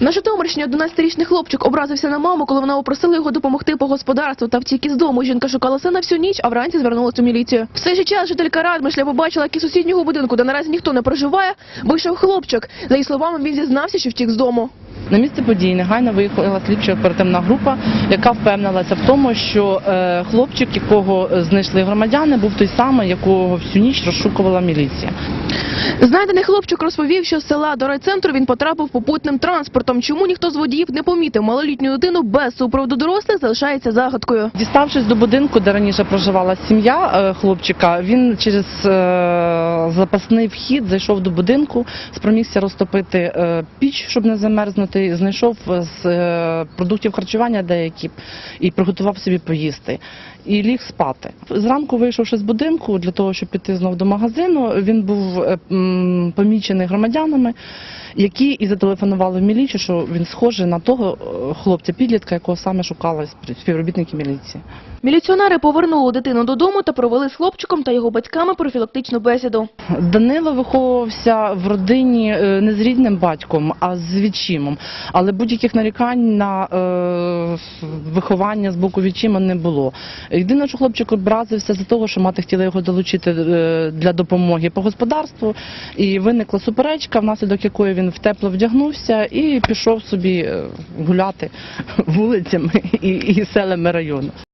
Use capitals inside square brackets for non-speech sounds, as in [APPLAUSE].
На Житомирщині 11-річний хлопчик образився на маму, коли вона попросила його допомогти по господарству та втік із дому. Жінка шукала сина всю ніч, а вранці звернулася у міліцію. В цей же час жителька Радмишля побачила, як із сусіднього будинку, де наразі ніхто не проживає, вийшов хлопчик. За її словами, він зізнався, що втік з дому. На місце події негайно виїхала слідчо оперативна група, яка впевнилася в тому, що е, хлопчик, якого знайшли громадяни, був той самий, якого всю ніч розшукувала міліція. Знайдений хлопчик розповів, що з села до райцентру він потрапив попутним транспортом. Чому ніхто з водіїв не помітив малолітню дитину без супроводу дорослих, залишається загадкою. Діставшись до будинку, де раніше проживала сім'я е, хлопчика, він через е, запасний вхід зайшов до будинку, спромігся розтопити е, піч, щоб не замерзнути, знайшов з продуктів харчування деякі і приготував собі поїсти. І ліг спати. Зранку, вийшовши з будинку для того, щоб піти знов до магазину, він був помічений громадянами, які і зателефонували в міліцію, що він схожий на того е, хлопця-підлітка, якого саме шукали співробітники міліції. Міліціонери повернули дитину додому та провели з хлопчиком та його батьками профілактичну бесіду. Данило виховувався в родині е, не з рідним батьком, а з відчимом. Але будь-яких нарікань на е, виховання з боку відчима не було. Єдине, що хлопчик образився за того, що мати хотіла його долучити для допомоги по господарству, і виникла суперечка, внаслідок якої він в тепло вдягнувся і пішов собі е, гуляти [LAUGHS] вулицями і, і селами району.